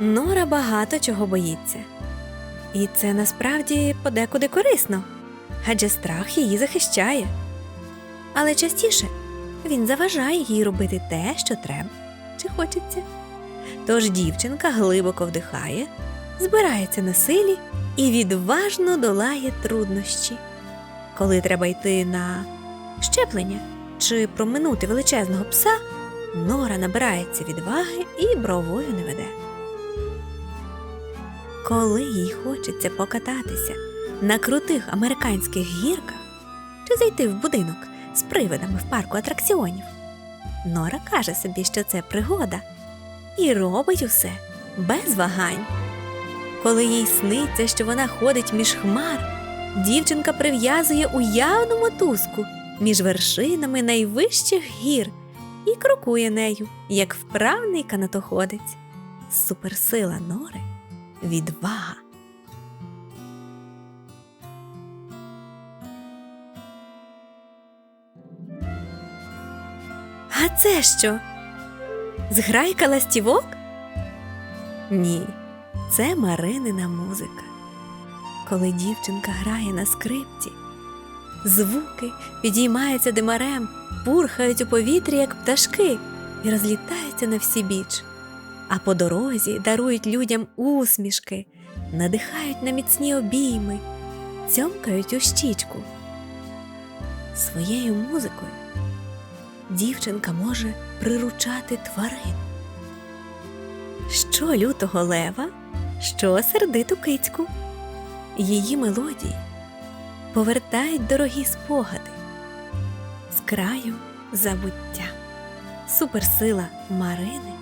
Нора багато чого боїться. І це насправді подекуди корисно, адже страх її захищає. Але частіше він заважає їй робити те, що треба чи хочеться. Тож дівчинка глибоко вдихає, збирається на силі і відважно долає труднощі. Коли треба йти на щеплення чи проминути величезного пса, Нора набирається відваги і бровою не веде. Коли їй хочеться покататися на крутих американських гірках чи зайти в будинок з привидами в парку атракціонів, Нора каже собі, що це пригода, і робить усе без вагань. Коли їй сниться, що вона ходить між хмар, дівчинка прив'язує уявну мотузку між вершинами найвищих гір і крокує нею, як вправний канатоходець. Суперсила Нори відвага. А це що? Зграйка ластівок? Ні, це Маринина музика. Коли дівчинка грає на скрипці, звуки підіймаються димарем, пурхають у повітрі, як пташки, і розлітаються на всі біч. А по дорозі дарують людям усмішки, надихають на міцні обійми, цьомкають у щічку. Своєю музикою дівчинка може приручати тварин. Що лютого лева, що сердиту кицьку. Її мелодії повертають дорогі спогади з краю забуття. Суперсила Марини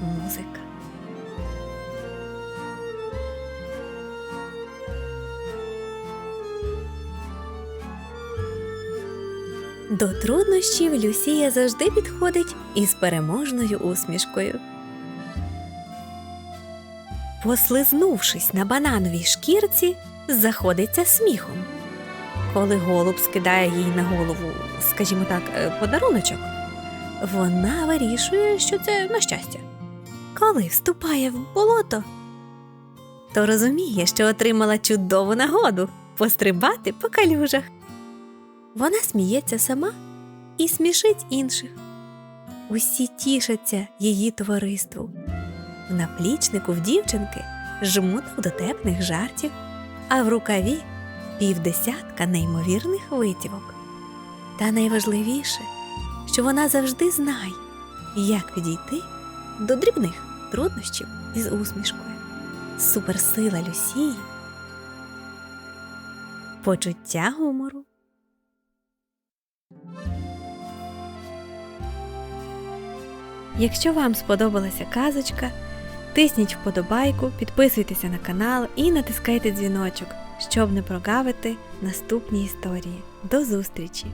музика. До труднощів Люсія завжди підходить із переможною усмішкою. Послизнувшись на банановій шкірці, заходиться сміхом. Коли голуб скидає їй на голову, скажімо так, е, подаруночок, вона вирішує, що це на щастя. Коли вступає в болото, то розуміє, що отримала чудову нагоду пострибати по калюжах. Вона сміється сама і смішить інших. Усі тішаться її товариству. В наплічнику в дівчинки жмуток дотепних жартів, а в рукаві півдесятка неймовірних витівок. Та найважливіше, що вона завжди знає, як підійти до дрібних труднощів із усмішкою. Суперсила Люсії, почуття гумору. Якщо вам сподобалася казочка, тисніть вподобайку, підписуйтеся на канал і натискайте дзвіночок, щоб не прогавити наступні історії. До зустрічі!